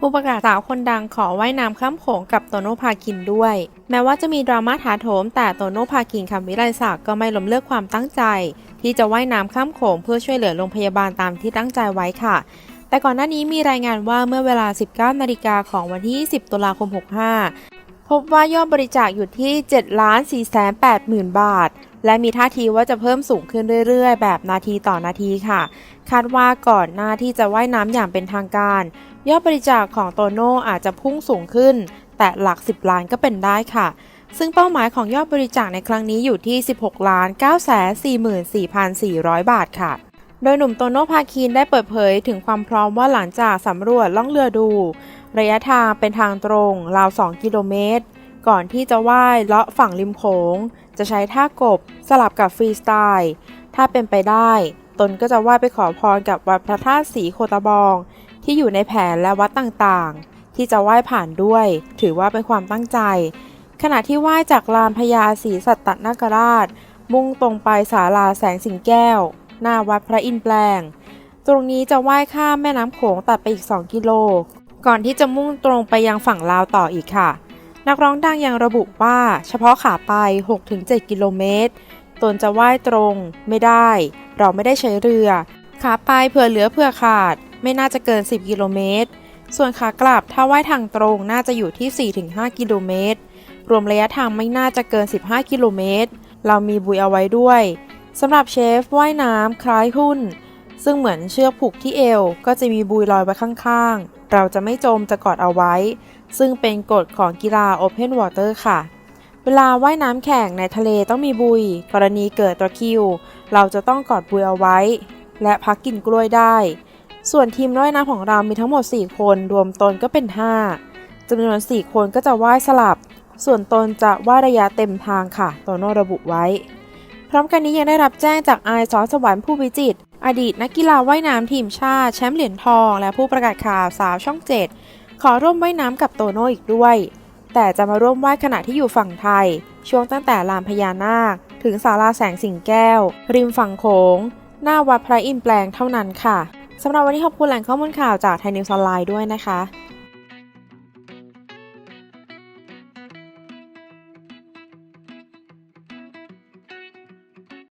ผู้ประกาศสาวคนดังขอว่ายน้ำข้ามโขงกับโตโน่พาคินด้วย แม้ว่าจะมีดราม่าถาโถมแต่โตโน่พาคินคำวิไลศักดิ์ก็ไม่ล้มเลิกความตั้งใจ ที่จะว่ายน้ำข้ามโขงเพื่อช่วยเหลือโรงพยาบาลตามที่ตั้งใจไว้ค่ะ แต่ก่อนหน้านี้มีรายงานว่าเมื่อเวลา 19 นาฬิกาของวันที่20ตุลาคม 65 พบว่ายอดบริจาคอยู่ที่ 7,480,000 บาท และมีท่าทีว่าจะเพิ่มสูงขึ้นเรื่อยๆ แบบนาทีต่อนาทีค่ะ คาดว่าก่อนหน้าที่จะว่ายน้ำอย่างเป็นทางการ ยอดบริจาคของโตโน่อาจจะพุ่งสูงขึ้น แต่หลัก 10 ล้านก็เป็นได้ค่ะซึ่งเป้าหมายของยอดบริจาคในครั้งนี้อยู่ที่ 16 ล้าน 9 4 4 4 0 0 บาทค่ะ โดยหนุ่มโตโน่พาคินได้เปิดเผยถึงความพร้อมว่าหลังจากสำรวจล่องเรือดู ระยะทางเป็นทางตรงราว 2 กิโลเมตร ก่อนที่จะว่ายเลาะฝั่งริมโขง จะใช้ท่ากบสลับกับฟรีสไตล์ ถ้าเป็นไปได้ ตนก็จะว่ายไปขอพรกับวัดพระธาตุสีโคตะบอง ที่อยู่ในแผนและวัดต่างๆ ที่จะไหว้ผ่านด้วย ถือว่าเป็นความตั้งใจ ขณะที่ไหว้จากลานพญาศรีสัตตนาคราช มุ่งตรงไปศาลาแสงสิงแก้ว หน้าวัดพระอินแปลง ตรงนี้จะว่ายข้ามแม่น้ำโขงตัดไปอีก 2 กิโล ก่อนที่จะมุ่งตรงไปยังฝั่งลาวต่ออีกค่ะ นักร้องดังยังระบุว่าเฉพาะขาไป 6-7 กิโลเมตร ตนจะว่ายตรงไม่ได้ เราไม่ได้ใช้เรือ ขาไปเผื่อเหลือเผื่อขาด ไม่น่าจะเกิน 10 กิโลเมตร ส่วนขากลับถ้าว่ายทางตรงน่าจะอยู่ที่ 4-5 กิโลเมตร รวมระยะทางไม่น่าจะเกิน 15 กิโลเมตร เรามีบุยเอาไว้ด้วยสำหรับเชฟว่ายน้ำคล้ายหุ้น ซึ่งเหมือนเชือกผูกที่เอวก็จะมีบุยลอยไว้ข้างๆ เราจะไม่จมจะกอดเอาไว้ ซึ่งเป็นกฎของกีฬา Open Water ค่ะ เวลาว่ายน้ำแข่งในทะเลต้องมีบุย กรณีเกิดตะคิว เราจะต้องกอดบุยเอาไว้ และพักกินกล้วยได้ ส่วนทีมว่ายน้ำของเรามีทั้งหมด 4 คน รวมตนก็เป็น 5จำนวน 4 คนก็จะว่ายสลับ ส่วนตนจะว่ายระยะเต็มทางค่ะโตโน่ระบุไว้ พร้อมกันนี้ยังได้รับแจ้งจากไอซอสวรรค์ผู้วิจิต อดีตนักกีฬาว่ายน้ำทีมชาติแชมป์เหรียญทอง และผู้ประกาศข่าวสาวช่องเจ็ดขอร่วมว่ายน้ำกับโตโน่อีกด้วย แต่จะมาร่วมว่ายขณะที่อยู่ฝั่งไทย ช่วงตั้งแต่ลานพญานาค ถึงศาลาแสงสิงแก้ว ริมฝั่งโขง หน้าวัดพระอินทร์แปลงเท่านั้นค่ะสำหรับวันนี้ขอบคุณแหล่งข้อมูลข่าวจากไทยนิวส์ออนไลน์ด้วยนะคะ